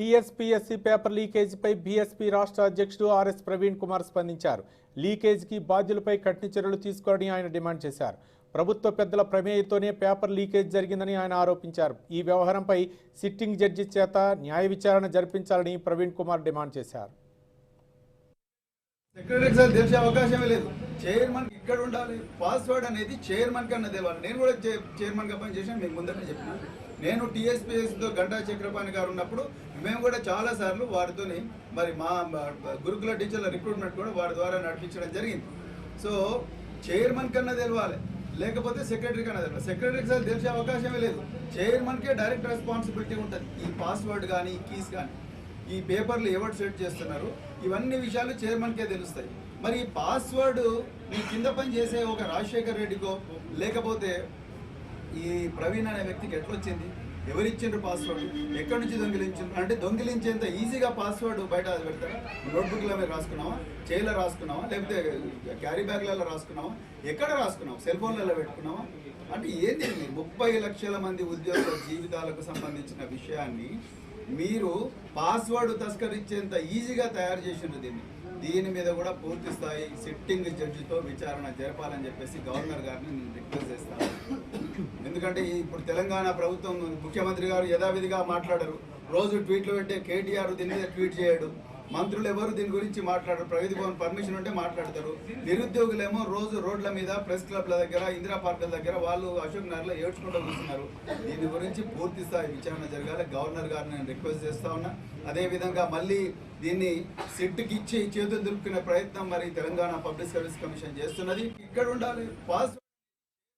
TSPSC paper లీకేజీపై BSP రాష్ట్ర అధ్యక్షుడు RS Praveen Kumar స్పందించారు. లీకేజీకి బాధ్యులపై కఠిన చర్యలు తీసుకోవాలని ఆయన డిమాండ్ చేశారు. ప్రభుత్వ పెద్దల ప్రమేయంతోనే పేపర్ లీకేజ్ జరిగిందని ఆయన ఆరోపించారు. ఈ వ్యవహారంపై సిట్టింగ్ జడ్జి చేత న్యాయ విచారణ జరిపించాలని ప్రవీణ్ కుమార్ డిమాండ్ చేశారు. సెక్రటరీకి సార్ తెలిసే అవకాశమే లేదు. చైర్మన్ ఇక్కడ ఉండాలి. పాస్వర్డ్ అనేది చైర్మన్ కన్నా తెలవాలి నేను కూడా చైర్మన్గా పని చేశాను మీకు ముందరనే చెప్పిన. నేను టీఎస్పీఎస్తో గంటా చక్రపాణి గారు ఉన్నప్పుడు మేము కూడా చాలా సార్లు వారితోని మరి మా గురుకుల టీచర్ల రిక్రూట్మెంట్ కూడా వారి ద్వారా నడిపించడం జరిగింది. సో చైర్మన్ కన్నా తెలవాలి లేకపోతే సెక్రటరీ కన్నా తెలవాలి. సెక్రటరీకి సార్ తెలిసే అవకాశమే లేదు. చైర్మన్కే డైరెక్ట్ రెస్పాన్సిబిలిటీ ఉంటుంది. ఈ పాస్వర్డ్ కానీ ఈ కీస్ కానీ ఈ పేపర్లు ఎవరు సెట్ చేస్తున్నారు? ఇవన్నీ విషయాలు చైర్మన్కే తెలుస్తాయి. మరి ఈ పాస్వర్డ్ మీ కింద పని చేసే ఒక రాజశేఖర్ రెడ్డికో లేకపోతే ఈ ప్రవీణ్ అనే వ్యక్తికి ఎట్లొచ్చింది? ఎవరిచ్చిండ్రు పాస్వర్డ్ ఎక్కడి నుంచి దొంగిలించిండ్రు? అంటే దొంగిలించేంత ఈజీగా పాస్వర్డ్ బయట పెడతారా? నోట్బుక్లో మీద రాసుకున్నావా? చేయిలో రాసుకున్నావా? లేకపోతే క్యారీ బ్యాగ్లలో రాసుకున్నావా? ఎక్కడ రాసుకున్నావు? సెల్ ఫోన్లలో పెట్టుకున్నావా? అంటే ఏంది ముప్పై లక్షల మంది ఉద్యోగుల జీవితాలకు సంబంధించిన విషయాన్ని మీరు పాస్వర్డ్ తస్కరించేంత ఈజీగా తయారు చేసిండ్రు దీన్ని. దీని మీద కూడా పూర్తి స్థాయి సిట్టింగ్ జడ్జితో విచారణ జరపాలని చెప్పేసి గవర్నర్ గారిని నేను రిక్వెస్ట్ చేస్తాను ఎందుకంటే ఇప్పుడు తెలంగాణ ప్రభుత్వం ముఖ్యమంత్రి గారు యథావిధిగా మాట్లాడరు. రోజు ట్వీట్లు పెట్టే కేటీఆర్ దీని మీద ట్వీట్ చేయడు. మంత్రులు ఎవరు దీని గురించి మాట్లాడరు? ప్రగతి భవన్ పర్మిషన్ ఉంటే మాట్లాడతారు. నిరుద్యోగులేమో రోజు రోడ్ల మీద ప్రెస్ క్లబ్ల దగ్గర ఇందిరా పార్కుల దగ్గర వాళ్ళు అశోక్ నగర్లో ఏడ్చుకుంటూ కూర్చున్నారు. దీని గురించి పూర్తి స్థాయి విచారణ జరగాలి. గవర్నర్ గారిని నేను రిక్వెస్ట్ చేస్తా ఉన్నా. అదేవిధంగా మళ్ళీ దీన్ని సిట్కి ఇచ్చి చేతులు దులుపుకునే ప్రయత్నం మరి తెలంగాణ పబ్లిక్ సర్వీస్ కమిషన్ చేస్తున్నది. ఇక్కడ ఉండాలి పాస్